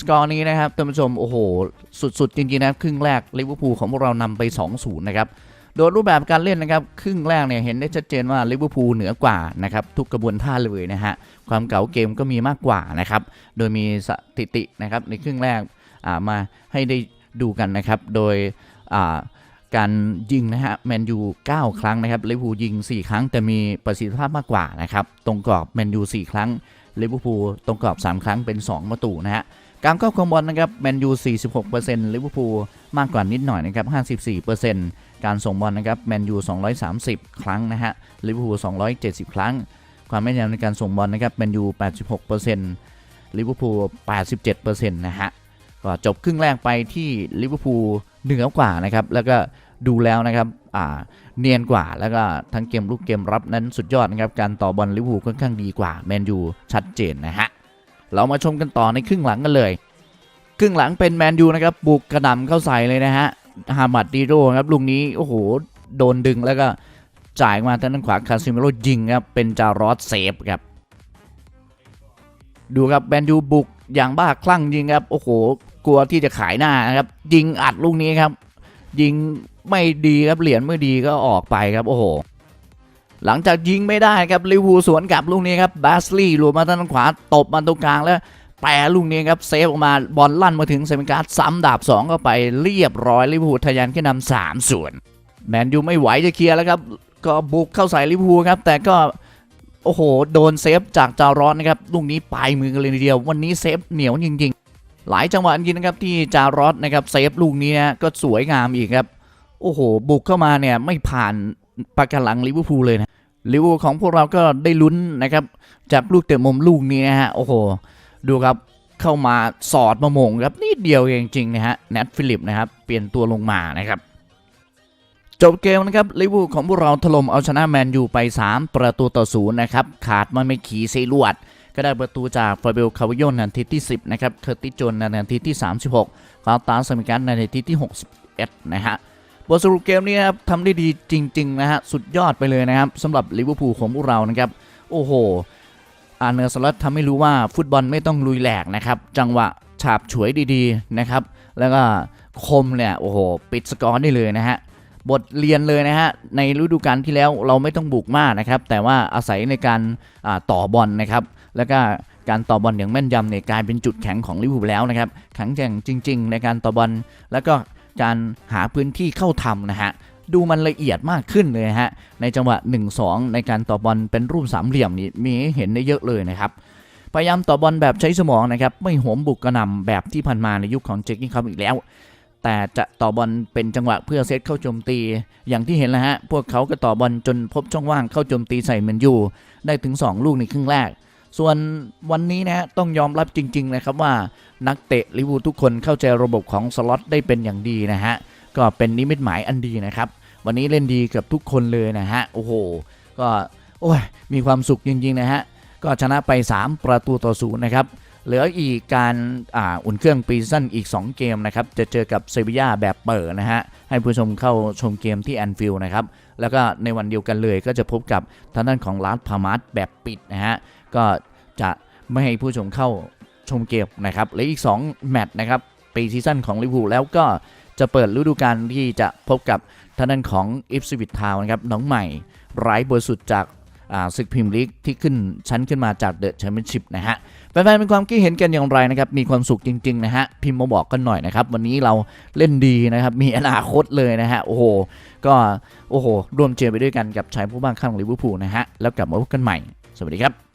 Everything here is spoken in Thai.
สกอร์นี้นะครับท่านผู้ชมโอ้โห สุด ๆ จริง ๆ นะครับครึ่งแรกลิเวอร์พูลของพวกเรานำไป 2-0 นะครับ โดยรูปแบบการเล่นนะครับ ครึ่งแรกเนี่ยเห็นได้ชัดเจนว่าลิเวอร์พูลเหนือกว่านะครับ ทุกกระบวนท่าเลยนะฮะ ความเก๋าเกมก็มีมากกว่านะครับ โดยมีสถิตินะครับในครึ่งแรกามาให้ได้ดูกันนะครับ โดยการยิงนะฮะแมนยู9ครั้งนะครับลิเวอร์พูลยิง 4 ครั้งแต่มีประสิทธิภาพมากกว่านะครับตรงกรอบแมนยู4ครั้งลิเวอร์พูลตรงกรอบ 3 ครั้งเป็น 2 ประตูนะฮะ การครอบครองบอลนะครับแมนยู 46%ลิเวอร์พูลมากกว่านิดหน่อยนะครับ 54%การส่งบอลนะครับแมนยู 230 ครั้งนะฮะ ลิเวอร์พูล 270 ครั้ง ความแม่นยำในการส่งบอลนะครับแมนยู 86%ลิเวอร์พูล 87%นะฮะ ก็จบครึ่งแรกไปที่ลิเวอร์พูลเหนือกว่านะครับ แล้วก็ดูแล้วนะครับอ่าเนียนกว่าแล้วก็ทั้งเกมลุกเกมรับนั้นสุดยอดนะครับ การต่อบอลลิเวอร์พูลค่อนข้างดีกว่าแมนยูชัดเจนนะฮะ เรามาชมกันต่อในครึ่งหลังกันเลย ครึ่งหลังเป็นแมนยูนะครับบุกกระหน่ำเข้าใส่เลยนะฮะฮามัดดีโรครับลูกนี้โอ้โหโดนดึงแล้วก็จ่ายมาทางด้านขวาคาซิเมโรยิงครับเป็นจารอสเซฟครับดูครับแมนยูบุกอย่างบ้าคลั่งยิงครับโอ้โหกลัวที่จะขายหน้านะครับยิงอัดลูกนี้ครับ ยิงไม่ดีครับเหรียญไม่ดีก็ออกไปครับโอ้โห หลังจากยิงไม่ได้ครับลิเวอร์พูลสวนกลับลูกนี้ครับบาสลีย์หลุดมาทางขวาตบมาตรงกลางแล้วแปรลูกนี้ครับเซฟออกมาบอลลั่นมาถึงเซมิการ์ดซ้ำดาบ2เข้าไปเรียบร้อยลิเวอร์พูลทะยานขึ้นนำสามส่วนแมนยูไม่ไหวจะเคลียร์แล้วครับก็บุกเข้าใส่ลิเวอร์พูลครับแต่ก็โอ้โห โดนเซฟจากจารอนนะครับลูกนี้ปลายมือกันเลยทีเดียว วันนี้เซฟเหนียวจริงๆ หลายจังหวะจริงนะครับที่จารอสนะครับเซฟลูกนี้ก็สวยงามอีกครับโอ้โห บุกเข้ามาเนี่ยไม่ผ่าน ปากกาหลังลิเวอร์พูลเลยนะลิเวอร์พูลของพวกเราก็ได้ลุ้นนะครับจากลูกเตะมุมลูกนี้นะฮะโอ้โห ดูครับเข้ามาสอดมามงครับนิดเดียวเองจริงๆนะฮะแนทฟิลิปนะครับเปลี่ยนตัวลงมานะครับจบเกมนะครับลิเวอร์พูลของพวกเราถล่มเอาชนะแมนยูไป 3 ประตูต่อศูนย์นะครับขาดมันไม่ขี่เซลวดก็ได้ประตูจากฟาเบลคาวิโยนนาทีที่ 10 นะครับ เคอร์ติจนในนาทีที่ 36 คาร์ตาสมิการในนาทีที่ 61 นะฮะ บทสรุปเกมนี้ครับทำได้ดีจริง ๆ นะฮะ สุดยอดไปเลยนะครับสำหรับลิเวอร์พูลของพวกเรานะครับ โอ้โหอาเนอร์สล็อตทำให้รู้ว่าฟุตบอลไม่ต้องลุยแหลกนะครับ จังหวะฉาบฉวยดีๆนะครับ แล้วก็คมเนี่ยโอ้โหปิดสกอร์ได้เลยนะฮะบทเรียนเลยนะฮะในฤดูกาลที่แล้วเราไม่ต้องบุกมากนะครับ แต่ว่าอาศัยในการต่อบอลนะครับ แล้วก็การต่อบอลอย่างแม่นยำเนี่ยกลายเป็นจุดแข็งของลิเวอร์พูลแล้วนะครับแข็งแกร่งจริง ๆ ในการต่อบอลแล้วก็ การหาพื้นที่เข้าทำนะฮะดูมันละเอียดมากขึ้นเลยฮะ ในจังหวะ 1-2 ในการต่อบอลเป็นรูปสามเหลี่ยมนี่มีเห็นได้เยอะเลยนะครับ พยายามต่อบอลแบบใช้สมองนะครับ ไม่โหมบุกกระนำแบบที่ผ่านมาในยุคของเจคกิ้งคัพอีกแล้ว แต่จะต่อบอลเป็นจังหวะเพื่อเซตเข้าโจมตี อย่างที่เห็นแล้วฮะ พวกเขาก็ต่อบอลจนพบช่องว่างเข้าโจมตีใส่แมนยู ได้ถึง 2 ลูกในครึ่งแรก ส่วนวันนี้นะฮะต้องยอมรับจริง ๆ นะครับว่านักเตะลิเวอร์พูลทุกคนเข้าใจระบบของสล็อตได้เป็นอย่างดีนะฮะ ก็เป็นนิมิตหมายอันดีนะครับ วันนี้เล่นดีกับทุกคนเลยนะฮะ โอ้โห ก็โอ้ยมีความสุขจริง ๆ นะฮะ ก็ชนะไป 3 ประตูต่อศูนย์นะครับ เหลืออีกการอ,าอุ่นเครื่องปีซั่นอีก 2 เกมนะครับ จะเจอกับเซบียาแบบเปิดนะฮะ ให้ผู้ชมเข้าชมเกมที่แอนฟิลด์นะครับ แล้วก็ในวันเดียวกันเลยก็จะพบกับทางด้านของลาสพามาสแบบปิดนะฮะ ก็จะไม่ให้ผู้ชมเข้าชมเกมนะครับเหลืออีก 2 แมตช์นะครับปีซีซั่นของลิเวอร์พูลแล้วก็จะเปิดฤดูกาลที่จะพบกับทางด้านของอิฟสวิตทาวนะครับน้องใหม่ไร้เบอร์สุดจาก ศึกพิมพ์ลีกที่ขึ้นชั้นขึ้นมาจากเดอะแชมเปี้ยนชิพนะฮะแฟนๆเป็นความคิดเห็นกันอย่างไรนะครับ มีความสุขจริงๆนะฮะ พิมพ์มาบอกกันหน่อยนะครับ วันนี้เราเล่นดีนะครับ มีอนาคตเลยนะฮะ โอ้โห ก็โอ้โหร่วมเชียร์ไปด้วยกันกับชายผู้บ้างข้างลิเวอร์พูลนะฮะ แล้วกลับมาพบกันใหม่ สวัสดีครับ